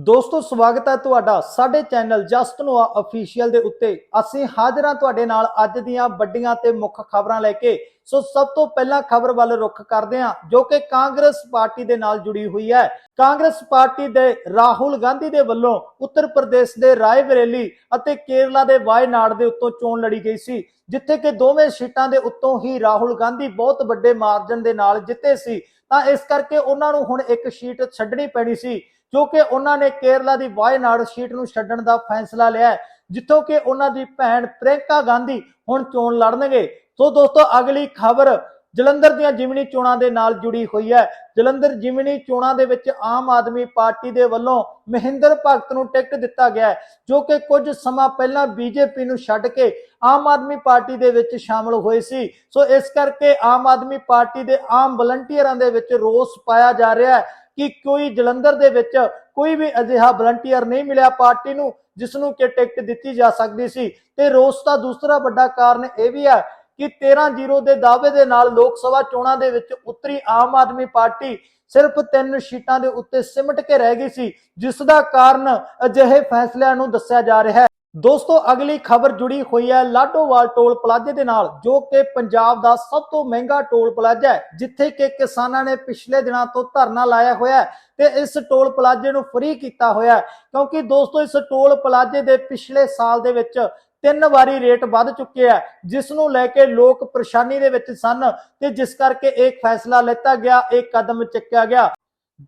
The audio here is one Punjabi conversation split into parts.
ਦੋਸਤੋ, ਸਵਾਗਤ ਹੈ ਤੁਹਾਡਾ ਸਾਡੇ ਚੈਨਲ ਜਸਟ ਨੋਆ ਅਫੀਸ਼ੀਅਲ ਦੇ ਉੱਤੇ। ਅਸੀਂ ਹਾਜ਼ਰ ਹਾਂ ਤੁਹਾਡੇ ਨਾਲ ਅੱਜ ਦੀਆਂ ਵੱਡੀਆਂ ਤੇ ਮੁੱਖ ਖਬਰਾਂ ਲੈ ਕੇ। ਸੋ, ਸਭ ਤੋਂ ਪਹਿਲਾਂ ਖਬਰ ਵੱਲ ਰੁਖ ਕਰਦੇ ਹਾਂ, ਜੋ ਕਿ ਕਾਂਗਰਸ ਪਾਰਟੀ ਦੇ ਨਾਲ ਜੁੜੀ ਹੋਈ ਹੈ। ਕਾਂਗਰਸ ਪਾਰਟੀ ਦੇ ਰਾਹੁਲ ਗਾਂਧੀ ਦੇ ਵੱਲੋਂ ਉੱਤਰ ਪ੍ਰਦੇਸ਼ ਦੇ ਰਾਏ ਬਰੇਲੀ ਅਤੇ ਕੇਰਲਾ ਦੇ ਵਾਇਨਾਡ ਦੇ ਉੱਤੋਂ ਚੋਣ ਲੜੀ ਗਈ ਸੀ, ਜਿੱਥੇ ਕਿ ਦੋਵੇਂ ਸੀਟਾਂ ਦੇ ਉੱਤੋਂ ਹੀ ਰਾਹੁਲ ਗਾਂਧੀ ਬਹੁਤ ਵੱਡੇ ਮਾਰਜਨ ਦੇ ਨਾਲ ਜਿੱਤੇ ਸੀ। ਤਾਂ ਇਸ ਕਰਕੇ ਉਹਨਾਂ ਨੂੰ ਹੁਣ ਇੱਕ ਸੀਟ ਛੱਡਣੀ ਪੈਣੀ ਸੀ। ਜੋ ਕਿ ਉਹਨਾਂ ਨੇ ਕੇਰਲਾ ਦੀ ਵਾਇਨਾਡ ਸੀਟ ਨੂੰ ਛੱਡਣ ਦਾ ਫੈਸਲਾ ਲਿਆ ਜਿੱਥੋਂ ਕਿ ਉਹਨਾਂ ਦੀ ਭੈਣ ਪ੍ਰਿਯੰਕਾ ਗਾਂਧੀ ਹੁਣ ਚੋਣ ਲੜਨਗੇ। ਸੋ ਦੋਸਤੋ, ਅਗਲੀ ਖਬਰ ਜਲੰਧਰ ਦੀਆਂ ਜਿਮਨੀ ਚੋਣਾਂ ਦੇ ਨਾਲ ਜੁੜੀ ਹੋਈ ਹੈ। ਜਲੰਧਰ ਜਿਮਨੀ ਚੋਣਾਂ ਦੇ ਵਿੱਚ ਆਮ ਆਦਮੀ ਪਾਰਟੀ ਦੇ ਵੱਲੋਂ ਮਹਿੰਦਰ ਭਗਤ ਨੂੰ ਟਿਕਟ ਦਿੱਤਾ ਗਿਆ ਜੋ ਕਿ ਕੁਝ ਸਮਾਂ ਪਹਿਲਾਂ ਬੀਜੇਪੀ ਨੂੰ ਛੱਡ ਕੇ ਆਮ ਆਦਮੀ ਪਾਰਟੀ ਦੇ ਵਿੱਚ ਸ਼ਾਮਲ ਹੋਏ ਸੀ। ਸੋ ਇਸ ਕਰਕੇ ਆਮ ਆਦਮੀ ਪਾਰਟੀ ਦੇ ਆਮ ਵਲੰਟੀਅਰਾਂ ਦੇ ਵਿੱਚ ਰੋਸ ਪਾਇਆ ਜਾ ਰਿਹਾ ਹੈ। ਕਿ ਕੋਈ ਜਲੰਧਰ ਦੇ ਵਿੱਚ ਕੋਈ ਵੀ ਅਜਿਹਾ ਵਲੰਟੀਅਰ ਨਹੀਂ ਮਿਲਿਆ ਪਾਰਟੀ ਨੂੰ ਜਿਸ ਨੂੰ ਕਿ ਟਿਕਟ ਦਿੱਤੀ ਜਾ ਸਕਦੀ ਸੀ। ਤੇ ਰੋਸ ਦਾ ਦੂਸਰਾ ਵੱਡਾ ਕਾਰਨ ਇਹ ਵੀ ਹੈ ਕਿ 13-0 ਦੇ ਦਾਅਵੇ ਦੇ ਨਾਲ ਲੋਕ ਸਭਾ ਚੋਣਾਂ ਦੇ ਵਿੱਚ ਉੱਤਰੀ ਆਮ ਆਦਮੀ ਪਾਰਟੀ ਸਿਰਫ ਤਿੰਨ ਸੀਟਾਂ ਦੇ ਉੱਤੇ ਸਿਮਟ ਕੇ ਰਹਿ ਗਈ ਸੀ, ਜਿਸ ਦਾ ਕਾਰਨ ਅਜਿਹੇ ਫੈਸਲਿਆਂ ਨੂੰ ਦੱਸਿਆ ਜਾ ਰਿਹਾ ਹੈ। ਦੋਸਤੋ, ਅਗਲੀ ਖਬਰ ਜੁੜੀ ਹੋਈ ਹੈ ਲਾਡੋਵਾਲ ਟੋਲ ਪਲਾਜ਼ੇ ਦੇ ਨਾਲ, ਜੋ ਕਿ ਪੰਜਾਬ ਦਾ ਸਭ ਤੋਂ ਮਹਿੰਗਾ ਟੋਲ ਪਲਾਜ਼ਾ ਹੈ, ਜਿੱਥੇ ਕਿ ਕਿਸਾਨਾਂ ਨੇ ਪਿਛਲੇ ਦਿਨਾਂ ਤੋਂ ਧਰਨਾ ਲਾਇਆ ਹੋਇਆ ਤੇ ਇਸ ਟੋਲ ਪਲਾਜ਼ੇ ਨੂੰ ਫ੍ਰੀ ਕੀਤਾ ਹੋਇਆ ਕਿਉਂਕਿ ਦੋਸਤੋ, ਇਸ ਟੋਲ ਪਲਾਜ਼ੇ ਦੇ ਪਿਛਲੇ ਸਾਲ ਦੇ ਵਿੱਚ ਤਿੰਨ ਵਾਰੀ ਰੇਟ ਵੱਧ ਚੁੱਕੇ ਆ ਜਿਸ ਨੂੰ ਲੈ ਕੇ ਲੋਕ ਪਰੇਸ਼ਾਨੀ ਦੇ ਵਿੱਚ ਸਨ ਤੇ ਜਿਸ ਕਰਕੇ ਇਹ ਫੈਸਲਾ ਲਿੱਤਾ ਗਿਆ, ਇਹ ਕਦਮ ਚੱਕਿਆ ਗਿਆ।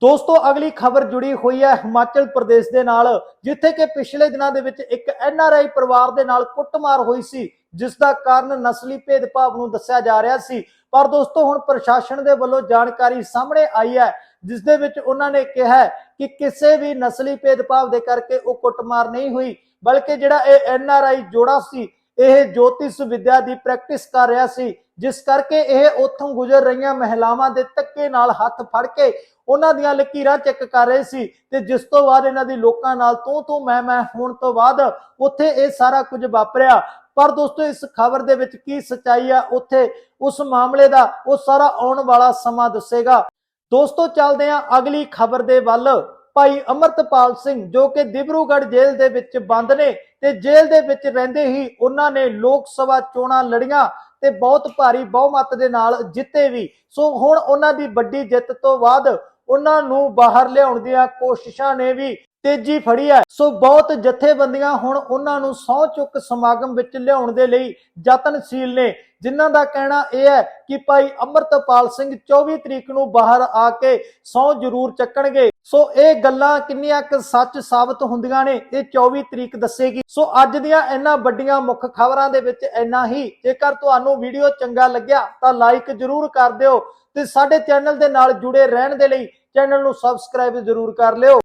ਦੋਸਤੋ, ਅਗਲੀ ਖਬਰ ਜੁੜੀ ਹੋਈ ਹੈ ਹਿਮਾਚਲ ਪ੍ਰਦੇਸ਼ ਦੇ ਨਾਲ, ਜਿੱਥੇ ਕਿ ਪਿਛਲੇ ਦਿਨਾਂ ਦੇ ਵਿੱਚ ਇੱਕ ਐਨਆਰਆਈ ਪਰਿਵਾਰ ਦੇ ਨਾਲ ਕੁੱਟਮਾਰ ਹੋਈ ਸੀ ਜਿਸ ਦਾ ਕਾਰਨ ਨਸਲੀ ਭੇਦਭਾਵ ਨੂੰ ਦੱਸਿਆ ਜਾ ਰਿਹਾ ਸੀ। ਪਰ ਦੋਸਤੋ, ਹੁਣ ਪ੍ਰਸ਼ਾਸਨ ਦੇ ਵੱਲੋਂ ਜਾਣਕਾਰੀ ਸਾਹਮਣੇ ਆਈ ਹੈ ਜਿਸ ਦੇ ਵਿੱਚ ਉਹਨਾਂ ਨੇ ਕਿਹਾ ਕਿ ਕਿਸੇ ਵੀ ਨਸਲੀ ਭੇਦਭਾਵ ਦੇ ਕਰਕੇ ਉਹ ਕੁੱਟਮਾਰ ਨਹੀਂ ਹੋਈ, ਬਲਕਿ ਜਿਹੜਾ ਇਹ ਐਨਆਰਆਈ ਜੋੜਾ ਸੀ, ਇਹ ਜੋਤਿਸ਼ ਵਿਦਿਆ ਦੀ ਪ੍ਰੈਕਟਿਸ ਕਰ ਰਿਹਾ ਸੀ। ਜਿਸ ਕਰਕੇ ਇਹ ਉੱਥੋਂ ਗੁਜ਼ਰ ਰਹੀਆਂ ਮਹਿਲਾਵਾਂ ਦੇ ਧੱਕੇ ਨਾਲ ਹੱਥ ਫੜ ਕੇ ਉਹਨਾਂ ਦੀਆਂ ਲਕੀਰਾਂ ਚੈੱਕ ਕਰ ਰਹੇ ਸੀ ਤੇ ਜਿਸ ਤੋਂ ਬਾਅਦ ਇਹਨਾਂ ਦੀ ਲੋਕਾਂ ਨਾਲ ਤੂੰ ਤੂੰ ਮੈਂ ਮੈਂ ਹੋਣ ਤੋਂ ਬਾਅਦ ਉੱਥੇ ਇਹ ਸਾਰਾ ਕੁਝ ਵਾਪਰਿਆ। ਪਰ ਦੋਸਤੋ, ਇਸ ਖਬਰ ਦੇ ਵਿੱਚ ਕੀ ਸੱਚਾਈ ਆ, ਉੱਥੇ ਉਸ ਮਾਮਲੇ ਦਾ ਉਹ ਸਾਰਾ ਆਉਣ ਵਾਲਾ ਸਮਾਂ ਦੱਸੇਗਾ। ਦੋਸਤੋ, ਚੱਲਦੇ ਹਾਂ ਅਗਲੀ ਖਬਰ ਦੇ ਵੱਲ। ਭਾਈ ਅਮਰਤਪਾਲ ਸਿੰਘ, ਜੋ ਕਿ ਦਿਬਰੂਗੜ੍ਹ ਜੇਲ੍ਹ ਦੇ ਵਿੱਚ ਬੰਦ ਨੇ ਤੇ ਜੇਲ੍ਹ ਦੇ ਵਿੱਚ ਰਹਿੰਦੇ ਹੀ ਉਹਨਾਂ ਨੇ ਲੋਕ ਸਭਾ ਚੋਣਾਂ ਲੜੀਆਂ। ਤੇ ਬਹੁਤ ਭਾਰੀ ਬਹੁਮਤ ਦੇ ਨਾਲ ਜਿੱਤੇ ਵੀ। ਸੋ ਹੁਣ ਉਹਨਾਂ ਦੀ ਵੱਡੀ ਜਿੱਤ ਤੋਂ ਬਾਅਦ ਉਹਨਾਂ ਨੂੰ ਬਾਹਰ ਲਿਆਉਣ ਦੀਆਂ ਕੋਸ਼ਿਸ਼ਾਂ ਨੇ ਵੀ ਤੇਜ਼ੀ ਫੜੀ ਹੈ। ਸੋ ਬਹੁਤ ਜਥੇਬੰਦੀਆਂ ਹੁਣ ਉਹਨਾਂ ਨੂੰ ਸਹੁੰ ਚੁੱਕ ਸਮਾਗਮ ਵਿੱਚ ਲਿਆਉਣ ਦੇ ਲਈ ਯਤਨਸ਼ੀਲ ਨੇ। ਜਿਨ੍ਹਾਂ ਦਾ ਕਹਿਣਾ ਇਹ ਹੈ ਕਿ ਭਾਈ ਅਮਰਤਪਾਲ ਸਿੰਘ 24 ਤਰੀਕ ਨੂੰ ਬਾਹਰ ਆ ਕੇ ਸਹੁੰ ਜ਼ਰੂਰ ਚੱਕਣਗੇ। ਸੋ ਇਹ ਗੱਲਾਂ ਕਿੰਨੀਆਂ ਕੁ ਸੱਚ ਸਾਬਤ ਹੁੰਦੀਆਂ ਨੇ, ਇਹ 24 ਤਰੀਕ ਦੱਸੇਗੀ। ਸੋ ਅੱਜ ਦੀਆਂ ਇਹਨਾਂ ਵੱਡੀਆਂ ਮੁੱਖ ਖਬਰਾਂ ਦੇ ਵਿੱਚ ਇੰਨਾ ਹੀ। ਜੇਕਰ ਤੁਹਾਨੂੰ ਵੀਡੀਓ ਚੰਗਾ ਲੱਗਿਆ ਤਾਂ ਲਾਈਕ ਜ਼ਰੂਰ ਕਰ ਦਿਓ ਤੇ ਸਾਡੇ ਚੈਨਲ ਦੇ ਨਾਲ ਜੁੜੇ ਰਹਿਣ ਦੇ ਲਈ ਚੈਨਲ ਨੂੰ ਸਬਸਕ੍ਰਾਈਬ ਜ਼ਰੂਰ ਕਰ ਲਿਓ।